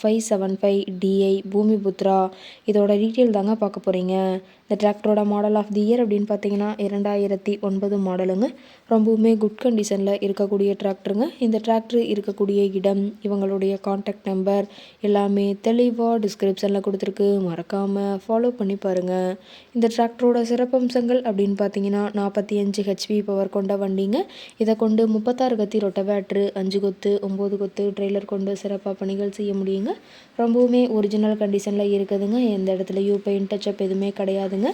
five seven five DI Bhoomiputra. இதோட detail தாங்க பார்க்க போகிறீங்க இந்த டிராக்டரோட மாடல் ஆஃப் தி இயர் அப்படின்னு பார்த்தீங்கன்னா இரண்டாயிரத்தி ஒன்பது மாடலுங்க ரொம்பவுமே குட் கண்டிஷனில் இருக்கக்கூடிய டிராக்டருங்க இந்த டிராக்டர் இருக்கக்கூடிய இடம் இவங்களுடைய காண்டாக்ட் நம்பர் எல்லாமே தெளிவாக டிஸ்கிரிப்ஷனில் கொடுத்துருக்கு. மறக்காமல் ஃபாலோ பண்ணி பாருங்கள் இந்த டிராக்டரோட சிறப்பம்சங்கள் அப்படின்னு பார்த்தீங்கன்னா நாற்பத்தி அஞ்சு ஹெச்பி பவர் கொண்ட வண்டிங்க. இதை கொண்டு முப்பத்தாறு கத்தி ரொட்டவேட்ரு அஞ்சு கொத்து ஒம்பது கொத்து ட்ரெய்லர் கொண்டு சிறப்பாக பணிகள் செய்ய முடியுங்க. ரொம்பவுமே ஒரிஜினல் கண்டிஷனில் இருக்குதுங்க. எந்த இடத்துலையும் பெயிண்ட் டச்சப் எதுவுமே கிடையாதுங்க.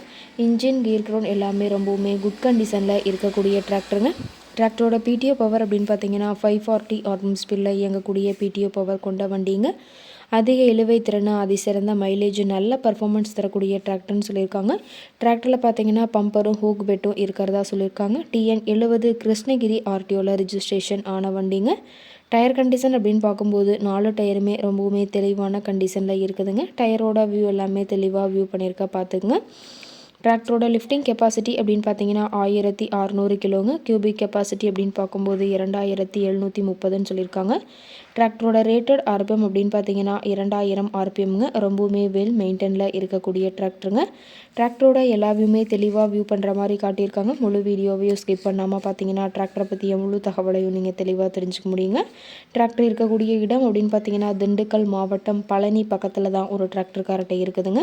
இன்ஜின் கீர் க்ரௌண்ட் எல்லாமே ரொம்பவுமே குட் கண்டிஷனில் இருக்கக்கூடிய டிராக்டருங்க டிராக்டரோட பிடிஓ பவர் அப்படின்னு பார்த்தீங்கன்னா ஃபைவ் ஃபார்ட்டி ஆர்மம் ஸ்பீடில் இயங்கக்கூடிய பிடிஓ பவர் கொண்ட வண்டிங்க. அதிக இழுவை திறனை அதிசிறந்த மைலேஜ் நல்ல பர்ஃபார்மன்ஸ் தரக்கூடிய டிராக்டர்னு சொல்லியிருக்காங்க. டிராக்டரில் பார்த்தீங்கன்னா பம்பரும் ஹூக் பெட்டும் இருக்கிறதா சொல்லியிருக்காங்க. டிஎன் எழுபது கிருஷ்ணகிரி ஆர்டிஓவில் ரிஜிஸ்ட்ரேஷன் ஆன வண்டிங்க. டயர் கண்டிஷன் அப்படின்னு பார்க்கும்போது நாலு டயருமே ரொம்பவுமே தெளிவான கண்டிஷனில் இருக்குதுங்க. டயரோட வியூ எல்லாமே தெளிவாக வியூ பண்ணியிருக்கா பார்த்துக்குங்க. டிராக்டரோட லிஃப்டிங் கெப்பாசிட்டி அப்படின்னு பார்த்தீங்கன்னா ஆயிரத்தி அறநூறு கிலோங்க. கியூபிக் கெப்பாசிட்டி அப்படின்னு பார்க்கும்போது இரண்டாயிரத்தி எழுநூற்றி முப்பதுன்னு சொல்லியிருக்காங்க. டிராக்டரோட ரேட்டட் ஆர்பிஎம் அப்படின்னு பார்த்தீங்கன்னா இரண்டாயிரம் ஆர்பிஎம்ங்க ரொம்பவுமே வெல் மெயின்டெனில் இருக்கக்கூடிய டிராக்டருங்க டிராக்டரோட எல்லா வியூமே தெளிவாக வியூ பண்ணுற மாதிரி காட்டியிருக்காங்க. முழு வீடியோவையும் ஸ்கிப் பண்ணாமல் பார்த்தீங்கன்னா டிராக்டரை பற்றிய முழு தகவலையும் நீங்கள் தெளிவாக தெரிஞ்சுக்க முடியுங்க. டிராக்டர் இருக்கக்கூடிய இடம் அப்படின்னு பார்த்தீங்கன்னா திண்டுக்கல் மாவட்டம் பழனி பக்கத்தில் தான் ஒரு டிராக்டர் இருக்குதுங்க.